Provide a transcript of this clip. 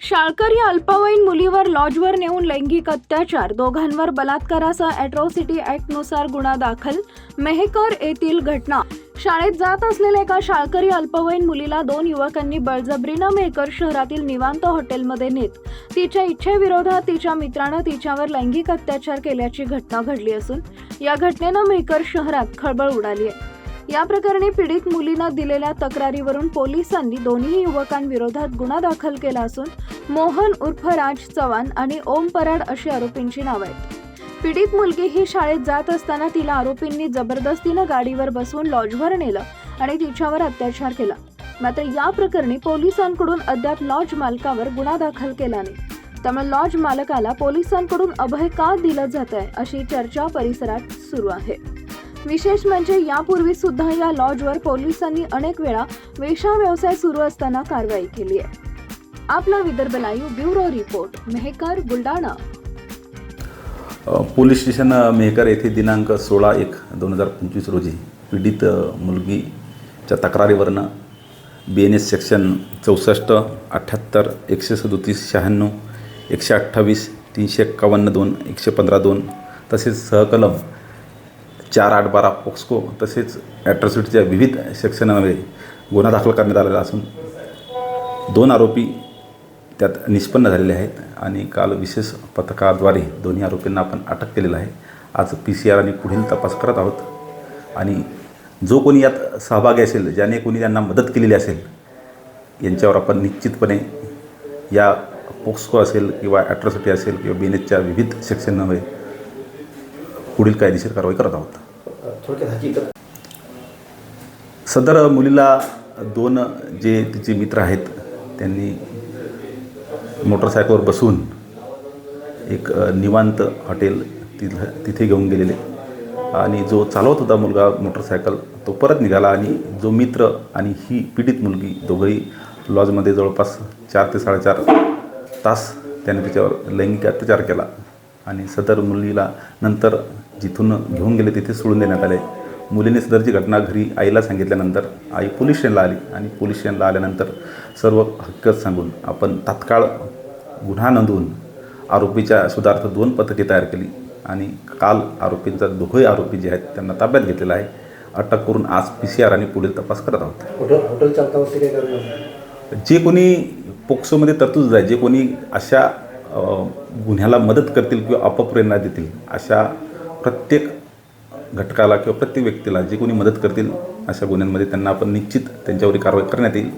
शाळकरी अल्पवयीन मुलीवर लॉजवर नेऊन लैंगिक अत्याचार. दोघांवर बलात्कारासह अॅट्रॉसिटी ॲक्टनुसार गुन्हा दाखल. मेहकर येथील घटना. शाळेत जात असलेल्या एका शाळकरी अल्पवयीन मुलीला दोन युवकांनी बळजबरीनं मेहकर शहरातील निवांत हॉटेलमध्ये नेत. तिच्या इच्छेविरोधात तिच्या मित्रानं तिच्यावर लैंगिक अत्याचार केल्याची घटना घडली असून या घटनेनं मेहकर शहरात खळबळ उडाली आहे. या प्रकरणी पीडित मुलीनं दिलेल्या तक्रारीवरून पोलिसांनी दोन्ही युवकांविरोधात गुन्हा दाखल केला असून मोहन उर्फ राज चव्हाण आणि ओम पराड अशी आरोपींची नावं आहेत. पीडित मुलगी ही शाळेत जात असताना तिला आरोपींनी जबरदस्तीनं गाडीवर बसवून लॉजवर नेलं आणि तिच्यावर अत्याचार केला. मात्र या प्रकरणी पोलिसांकडून अद्याप लॉज मालकावर गुन्हा दाखल केला नाही. त्यामुळे लॉज मालकाला पोलिसांकडून अभय का दिलं जात आहे अशी चर्चा परिसरात सुरू आहे. विशेष म्हणजे यापूर्वी सुद्धा या लॉजवर पोलिसांनी अनेक वेळा वेशा व्यवसाय सुरू असताना कारवाई केली आहे. आपला Vidarbha live bureau report Mehkar Buldhana. Police station Mehkar येथे दिनांक सोळा एक दोन हजार पंचवीस रोजी पीडित मुलगीच्या तक्रारीवरनं बी एन एस सेक्शन चौसष्ट अठ्ठ्याहत्तर एकशे सदोतीस शहाण्णव एकशे अठ्ठावीस तीनशे एक्कावन्न दोन एकशे पंधरा दोन तसेच सहकलम चार आठ बारा पोक्सको तसेच ॲट्रॉसिटीच्या विविध सेक्शनमध्ये गुन्हा दाखल करण्यात आलेला असून दोन आरोपी त्यात निष्पन्न झालेले आहेत आणि काल विशेष पथकाद्वारे दोन्ही आरोपींना आपण अटक केलेलं आहे. आज पी सी आर आणि पुढील तपास करत आहोत. आणि जो कोणी यात सहभागी असेल ज्याने कोणी त्यांना मदत केलेली असेल यांच्यावर आपण निश्चितपणे या पोक्सको असेल किंवा ॲट्रॉसिटी असेल किंवा बी विविध सेक्शनमध्ये पुढील कायदेशीर कारवाई करत आहोत. थोडक्यात हकीकत सदर मुलीला दोन जे तिचे मित्र आहेत त्यांनी मोटरसायकलवर बसून एक निवांत हॉटेल तिथं तिथे घेऊन गेलेले. आणि जो चालवत होता मुलगा मोटरसायकल तो परत निघाला आणि जो मित्र आणि ही पीडित मुलगी दोघंही लॉजमध्ये जवळपास चार ते साडेचार तास त्याने तिच्यावर लैंगिक अत्याचार केला. आणि सदर मुलीला नंतर जिथून घेऊन गेले तिथे सोडून देण्यात आले. मुलीने सदरची घटना घरी आईला सांगितल्यानंतर आई पोलीस स्टेशनला आली आणि पोलीस स्टेशनला आल्यानंतर सर्व हकीकत सांगून आपण तात्काळ गुन्हा नोंदवून आरोपीच्या शोधार्थ दोन पथके तयार केली आणि काल आरोपींचा दोघंही आरोपी जे आहेत त्यांना ताब्यात घेतलेला आहे. अटक करून आज पी सी आर आणि पुढील तपास करत आहोत. जे कोणी पोक्सोमध्ये तरतूद आहे जे कोणी अशा गुन्ह्याला मदत करतील किंवा अपप्रेरणा देतील अशा प्रत्येक घटकाला किंवा प्रत्येक व्यक्तीला जे कोणी मदत करतील अशा गुन्ह्यांमध्ये त्यांना आपण निश्चित त्यांच्यावर कारवाई करण्यात येईल.